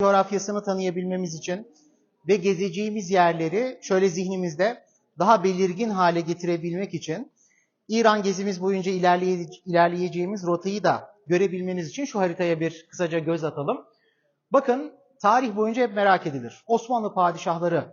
coğrafyasını tanıyabilmemiz için ve gezeceğimiz yerleri şöyle zihnimizde daha belirgin hale getirebilmek için İran gezimiz boyunca ilerleye- ilerleyeceğimiz rotayı da görebilmeniz için şu haritaya bir kısaca göz atalım. Bakın tarih boyunca hep merak edilir. Osmanlı padişahları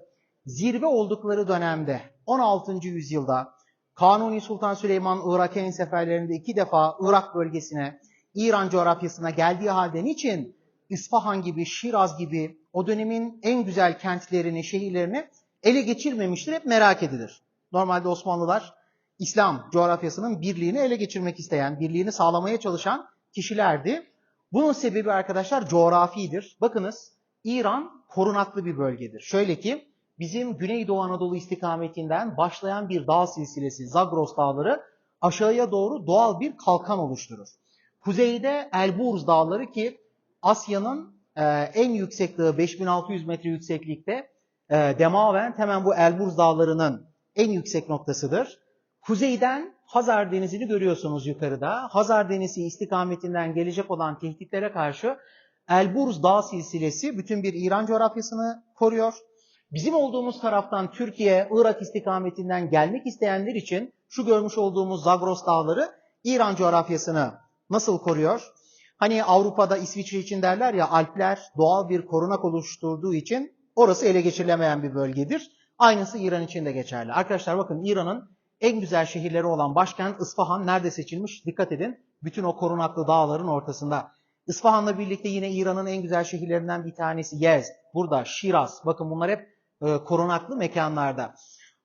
zirve oldukları dönemde 16. yüzyılda Kanuni Sultan Süleyman Irak'ın seferlerinde iki defa Irak bölgesine, İran coğrafyasına geldiği halde niçin İsfahan gibi, Şiraz gibi o dönemin en güzel kentlerini, şehirlerini ele geçirmemiştir hep merak edilir. Normalde Osmanlılar İslam coğrafyasının birliğini ele geçirmek isteyen, birliğini sağlamaya çalışan kişilerdi. Bunun sebebi arkadaşlar coğrafidir. Bakınız İran korunaklı bir bölgedir. Şöyle ki bizim Güneydoğu Anadolu istikametinden başlayan bir dağ silsilesi Zagros Dağları aşağıya doğru doğal bir kalkan oluşturur. Kuzeyde Elburz Dağları ki Asya'nın e, en yüksek dağı 5600 metre yükseklikte e, Demavent hemen bu Elburz Dağları'nın en yüksek noktasıdır. Kuzeyden Hazar Denizi'ni görüyorsunuz yukarıda. Hazar Denizi istikametinden gelecek olan tehditlere karşı Elburz Dağ silsilesi bütün bir İran coğrafyasını koruyor. Bizim olduğumuz taraftan Türkiye, Irak istikametinden gelmek isteyenler için şu görmüş olduğumuz Zagros Dağları İran coğrafyasını nasıl koruyor? Hani Avrupa'da İsviçre için derler ya Alpler doğal bir korunak oluşturduğu için orası ele geçirilemeyen bir bölgedir. Aynısı İran için de geçerli. Arkadaşlar bakın İran'ın en güzel şehirleri olan başkent İsfahan nerede seçilmiş? Dikkat edin. Bütün o korunaklı dağların ortasında. İsfahan'la birlikte yine İran'ın en güzel şehirlerinden bir tanesi Yezd. Burada Şiraz. Bakın bunlar hep e, korunaklı mekanlarda.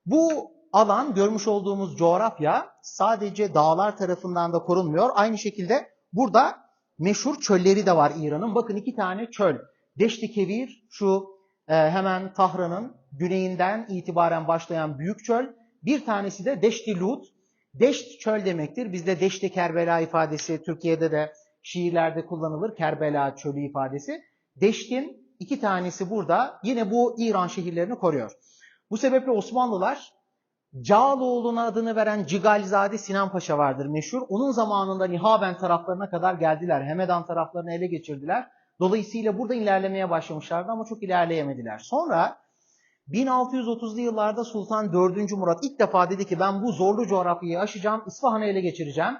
Bu alan görmüş olduğumuz coğrafya sadece dağlar tarafından da korunmuyor. Aynı şekilde burada meşhur çölleri de var İran'ın. Bakın iki tane çöl. Deşti Kevir şu e, hemen Tahran'ın güneyinden itibaren başlayan büyük çöl. Bir tanesi de Deşti Lut. Deşt çöl demektir. Bizde Deşti Kerbela ifadesi Türkiye'de de şiirlerde kullanılır. Kerbela çölü ifadesi. Deşt'in iki tanesi burada. Yine bu İran şehirlerini koruyor. Bu sebeple Osmanlılar Cağaloğlu'na adını veren Cigalzade Sinan Paşa vardır meşhur. Onun zamanında Nihaben taraflarına kadar geldiler. Hemedan taraflarını ele geçirdiler. Dolayısıyla burada ilerlemeye başlamışlardı ama çok ilerleyemediler. Sonra 1630'lu yıllarda Sultan 4. Murat ilk defa dedi ki ben bu zorlu coğrafyayı aşacağım, İsfahan'ı ele geçireceğim.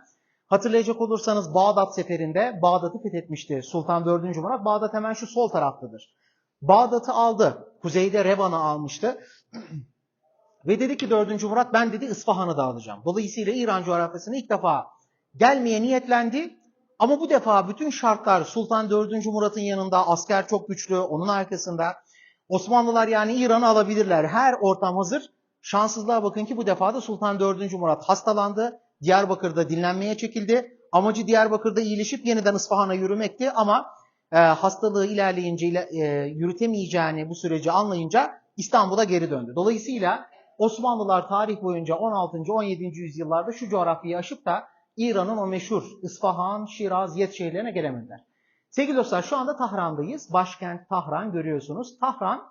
Hatırlayacak olursanız Bağdat seferinde Bağdat'ı fethetmişti Sultan 4. Murat. Bağdat hemen şu sol taraftadır. Bağdat'ı aldı. Kuzeyde Revan'ı almıştı. Ve dedi ki 4. Murat ben dedi İsfahan'ı da alacağım. Dolayısıyla İran coğrafyasına ilk defa gelmeye niyetlendi. Ama bu defa bütün şartlar Sultan 4. Murat'ın yanında asker çok güçlü, onun arkasında. Osmanlılar yani İran'ı alabilirler. Her ortam hazır. Şanssızlığa bakın ki bu defa da Sultan 4. Murat hastalandı. Diyarbakır'da dinlenmeye çekildi. Amacı Diyarbakır'da iyileşip yeniden İsfahan'a yürümekti ama e, hastalığı ilerleyince ile- e, yürütemeyeceğini bu süreci anlayınca İstanbul'a geri döndü. Dolayısıyla Osmanlılar tarih boyunca 16. 17. yüzyıllarda şu coğrafyayı aşıp da İran'ın o meşhur İsfahan, Şiraz, Yet şehirlerine gelemediler. Sevgili dostlar şu anda Tahran'dayız. Başkent Tahran görüyorsunuz. Tahran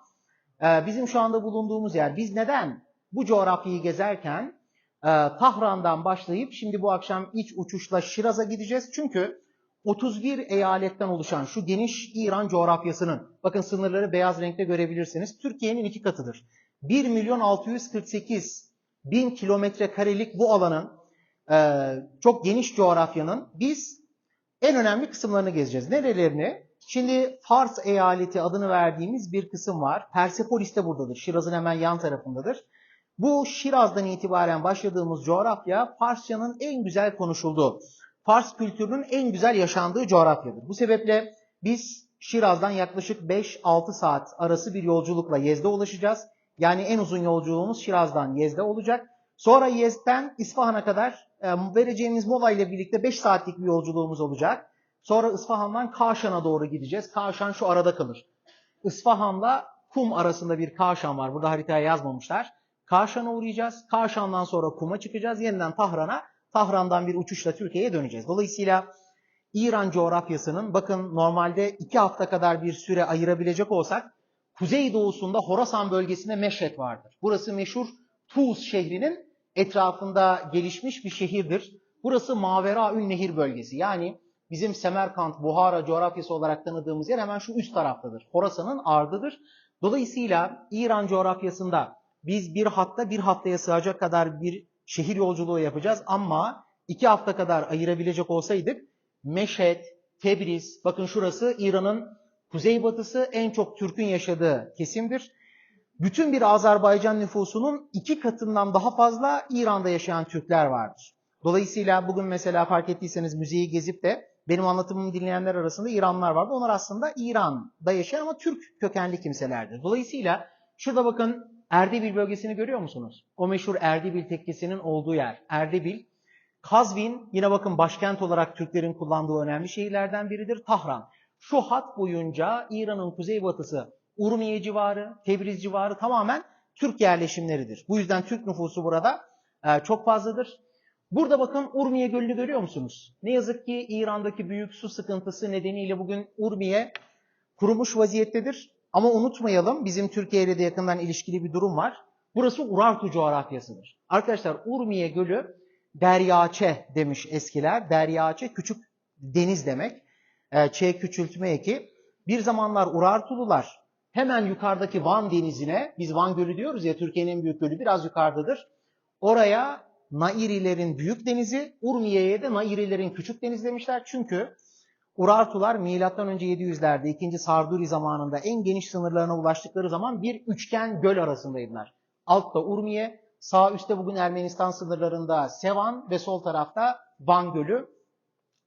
e, bizim şu anda bulunduğumuz yer. Biz neden bu coğrafyayı gezerken e, Tahran'dan başlayıp şimdi bu akşam iç uçuşla Şiraz'a gideceğiz. Çünkü 31 eyaletten oluşan şu geniş İran coğrafyasının, bakın sınırları beyaz renkte görebilirsiniz, Türkiye'nin iki katıdır. 1 milyon 648 bin kilometre karelik bu alanın, e, çok geniş coğrafyanın biz en önemli kısımlarını gezeceğiz. Nerelerini? Şimdi Fars eyaleti adını verdiğimiz bir kısım var. Persepolis de buradadır. Şiraz'ın hemen yan tarafındadır. Bu Şiraz'dan itibaren başladığımız coğrafya Farsçanın en güzel konuşulduğu, Fars kültürünün en güzel yaşandığı coğrafyadır. Bu sebeple biz Şiraz'dan yaklaşık 5-6 saat arası bir yolculukla Yezd'e ulaşacağız. Yani en uzun yolculuğumuz Şiraz'dan Yezd'e olacak. Sonra Yezd'den İsfahan'a kadar e, vereceğimiz mola ile birlikte 5 saatlik bir yolculuğumuz olacak. Sonra İsfahan'dan Kaşan'a doğru gideceğiz. Kaşan şu arada kalır. İsfahan'la Kum arasında bir Kaşan var. Burada haritaya yazmamışlar. Kaşan'a uğrayacağız. Kaşan'dan sonra Kum'a çıkacağız. Yeniden Tahran'a. Tahran'dan bir uçuşla Türkiye'ye döneceğiz. Dolayısıyla İran coğrafyasının bakın normalde 2 hafta kadar bir süre ayırabilecek olsak kuzeydoğusunda Horasan bölgesinde Meşret vardır. Burası meşhur Tuz şehrinin etrafında gelişmiş bir şehirdir. Burası Maveraül Nehir bölgesi. Yani bizim Semerkant, Buhara coğrafyası olarak tanıdığımız yer hemen şu üst taraftadır. Horasan'ın ardıdır. Dolayısıyla İran coğrafyasında biz bir hatta bir haftaya sığacak kadar bir şehir yolculuğu yapacağız ama iki hafta kadar ayırabilecek olsaydık Meşhed, Tebriz, bakın şurası İran'ın kuzeybatısı en çok Türk'ün yaşadığı kesimdir. Bütün bir Azerbaycan nüfusunun iki katından daha fazla İran'da yaşayan Türkler vardır. Dolayısıyla bugün mesela fark ettiyseniz müzeyi gezip de benim anlatımımı dinleyenler arasında İranlılar vardı. Onlar aslında İran'da yaşayan ama Türk kökenli kimselerdir. Dolayısıyla şurada bakın Erdebil bölgesini görüyor musunuz? O meşhur Erdebil tekkesinin olduğu yer. Erdebil. Kazvin yine bakın başkent olarak Türklerin kullandığı önemli şehirlerden biridir. Tahran. Şu hat boyunca İran'ın kuzeybatısı Urmiye civarı, Tebriz civarı tamamen Türk yerleşimleridir. Bu yüzden Türk nüfusu burada e, çok fazladır. Burada bakın Urmiye Gölü'nü görüyor musunuz? Ne yazık ki İran'daki büyük su sıkıntısı nedeniyle bugün Urmiye kurumuş vaziyettedir. Ama unutmayalım bizim Türkiye ile de yakından ilişkili bir durum var. Burası Urartu coğrafyasıdır. Arkadaşlar Urmiye Gölü deryaçe demiş eskiler. Deryaçe küçük deniz demek. E, Ç küçültme eki. Bir zamanlar Urartulular hemen yukarıdaki Van denizine, biz Van Gölü diyoruz ya Türkiye'nin en büyük gölü biraz yukarıdadır. Oraya Nairilerin büyük denizi, Urmiye'ye de Nairilerin küçük deniz demişler. Çünkü Urartular M.Ö. 700'lerde 2. Sarduri zamanında en geniş sınırlarına ulaştıkları zaman bir üçgen göl arasındaydılar. Altta Urmiye, sağ üstte bugün Ermenistan sınırlarında Sevan ve sol tarafta Van Gölü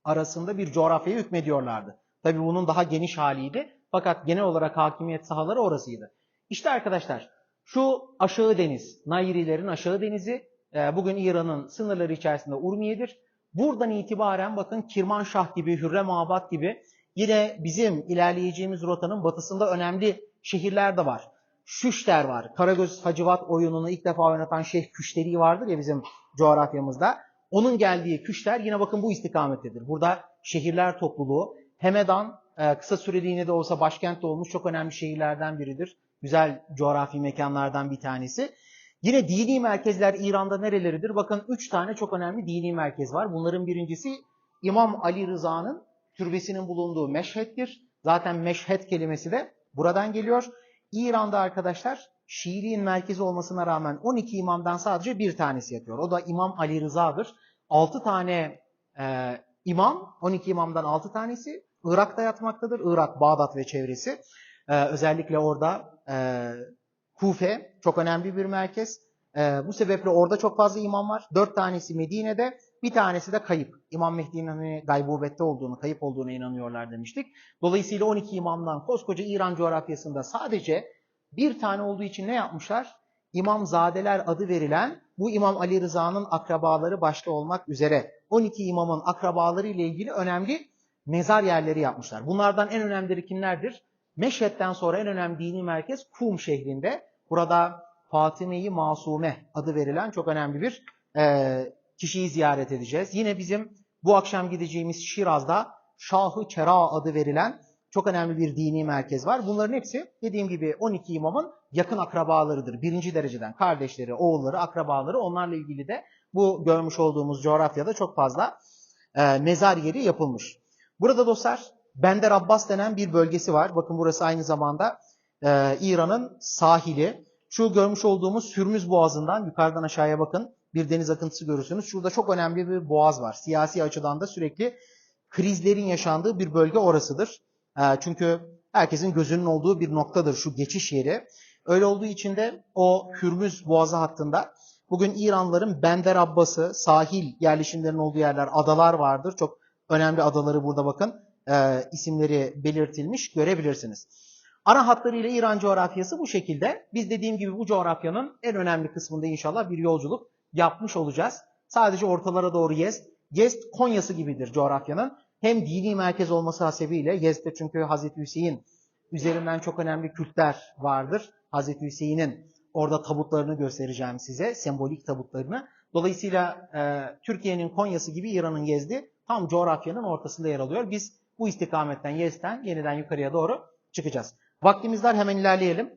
arasında bir coğrafyaya hükmediyorlardı. Tabi bunun daha geniş haliydi. Fakat genel olarak hakimiyet sahaları orasıydı. İşte arkadaşlar şu aşağı deniz, Nairilerin aşağı denizi e, bugün İran'ın sınırları içerisinde Urmiye'dir. Buradan itibaren bakın Kirmanşah gibi, Hürremabad gibi yine bizim ilerleyeceğimiz rotanın batısında önemli şehirler de var. Şüşter var. Karagöz Hacivat oyununu ilk defa oynatan Şeyh Küşteri vardır ya bizim coğrafyamızda. Onun geldiği Küşter yine bakın bu istikamettedir. Burada şehirler topluluğu. Hemedan e, kısa süreliğine de olsa başkentte olmuş çok önemli şehirlerden biridir. Güzel coğrafi mekanlardan bir tanesi. Yine dini merkezler İran'da nereleridir? Bakın üç tane çok önemli dini merkez var. Bunların birincisi İmam Ali Rıza'nın türbesinin bulunduğu Meşhed'dir. Zaten Meşhed kelimesi de buradan geliyor. İran'da arkadaşlar Şiiliğin merkezi olmasına rağmen 12 imamdan sadece bir tanesi yatıyor. O da İmam Ali Rıza'dır. 6 tane e, imam, 12 imamdan 6 tanesi Irak'ta yatmaktadır. Irak, Bağdat ve çevresi. E, özellikle orada e, Kufe çok önemli bir merkez. Ee, bu sebeple orada çok fazla imam var. Dört tanesi Medine'de, bir tanesi de kayıp. İmam Mehdi'nin hani gaybubette olduğunu, kayıp olduğuna inanıyorlar demiştik. Dolayısıyla 12 imamdan koskoca İran coğrafyasında sadece bir tane olduğu için ne yapmışlar? İmamzadeler adı verilen bu İmam Ali Rıza'nın akrabaları başta olmak üzere 12 imamın akrabaları ile ilgili önemli mezar yerleri yapmışlar. Bunlardan en önemlileri kimlerdir? Meşhed'den sonra en önemli dini merkez Kum şehrinde. Burada Fatime-i Masume adı verilen çok önemli bir e, kişiyi ziyaret edeceğiz. Yine bizim bu akşam gideceğimiz Şiraz'da Şahı Kera adı verilen çok önemli bir dini merkez var. Bunların hepsi dediğim gibi 12 imamın yakın akrabalarıdır. Birinci dereceden kardeşleri, oğulları, akrabaları onlarla ilgili de bu görmüş olduğumuz coğrafyada çok fazla e, mezar yeri yapılmış. Burada dostlar Bender Abbas denen bir bölgesi var. Bakın burası aynı zamanda e, İran'ın sahili. Şu görmüş olduğumuz Hürmüz Boğazı'ndan yukarıdan aşağıya bakın bir deniz akıntısı görürsünüz. Şurada çok önemli bir boğaz var. Siyasi açıdan da sürekli krizlerin yaşandığı bir bölge orasıdır. E, çünkü herkesin gözünün olduğu bir noktadır şu geçiş yeri. Öyle olduğu için de o Hürmüz Boğazı hattında bugün İranlıların Bender Abbas'ı, sahil yerleşimlerinin olduğu yerler, adalar vardır. Çok önemli adaları burada bakın e, isimleri belirtilmiş görebilirsiniz. Ana hatlarıyla İran coğrafyası bu şekilde. Biz dediğim gibi bu coğrafyanın en önemli kısmında inşallah bir yolculuk yapmış olacağız. Sadece ortalara doğru Yezd. Yezd Konya'sı gibidir coğrafyanın. Hem dini merkez olması hasebiyle Yezd'de çünkü Hazreti Hüseyin üzerinden çok önemli kültler vardır. Hazreti Hüseyin'in orada tabutlarını göstereceğim size, sembolik tabutlarını. Dolayısıyla e, Türkiye'nin Konya'sı gibi İran'ın Yezd'i tam coğrafyanın ortasında yer alıyor. Biz bu istikametten Yez'den yeniden yukarıya doğru çıkacağız. Vaktimiz dar hemen ilerleyelim.